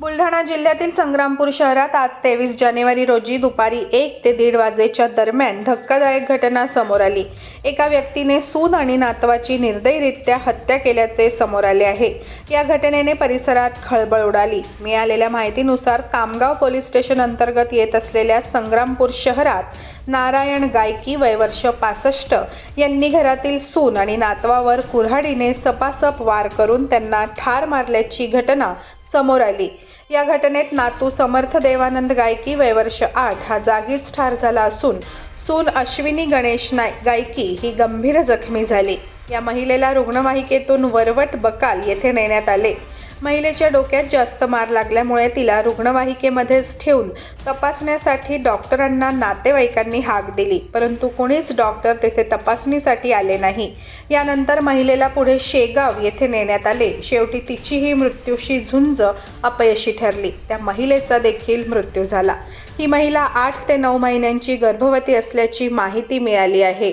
बुलढाणा जिल्ह्यातील संग्रामपूर शहरात आज तेवीस जानेवारी रोजी दुपारी एक ते दीड वाजेच्या दरम्यान धक्कादायक घटना समोर आली. एका व्यक्तीने सून आणि नातवाची निर्दयरित्या हत्या केल्याचे समोर आले आहे. या घटनेने परिसरात खळबळ उडाली. मिळालेल्या माहितीनुसार कामगाव पोलीस स्टेशन अंतर्गत येत असलेल्या संग्रामपूर शहरात नारायण गायकी वयवर्ष पासष्ट यांनी घरातील सून आणि नातवावर कुऱ्हाडीने सपासप वार करून त्यांना ठार मारल्याची घटना समोर आली. या घटनेत नातू समर्थ देवानंद गायकी वयवर्ष आठ हा जागीच ठार झाला असून सून अश्विनी गणेश नाय गायकी ही गंभीर जखमी झाली. या महिलेला रुग्णवाहिकेतून वरवट बकाल येथे नेण्यात आले. महिलेच्या डोक्यात जास्त मार लागल्यामुळे तिला रुग्णवाहिकेमध्येच ठेवून तपासण्यासाठी डॉक्टरांना नातेवाईकांनी हाक दिली. परंतु कोणीच डॉक्टर तेथे तपासणीसाठी आले नाही. यानंतर महिलेला पुढे शेगाव येथे नेण्यात आले. शेवटी तिचीही मृत्यूशी झुंज अपयशी ठरली. त्या महिलेचा देखील मृत्यू झाला. ही महिला आठ ते नऊ महिन्यांची गर्भवती असल्याची माहिती मिळाली आहे.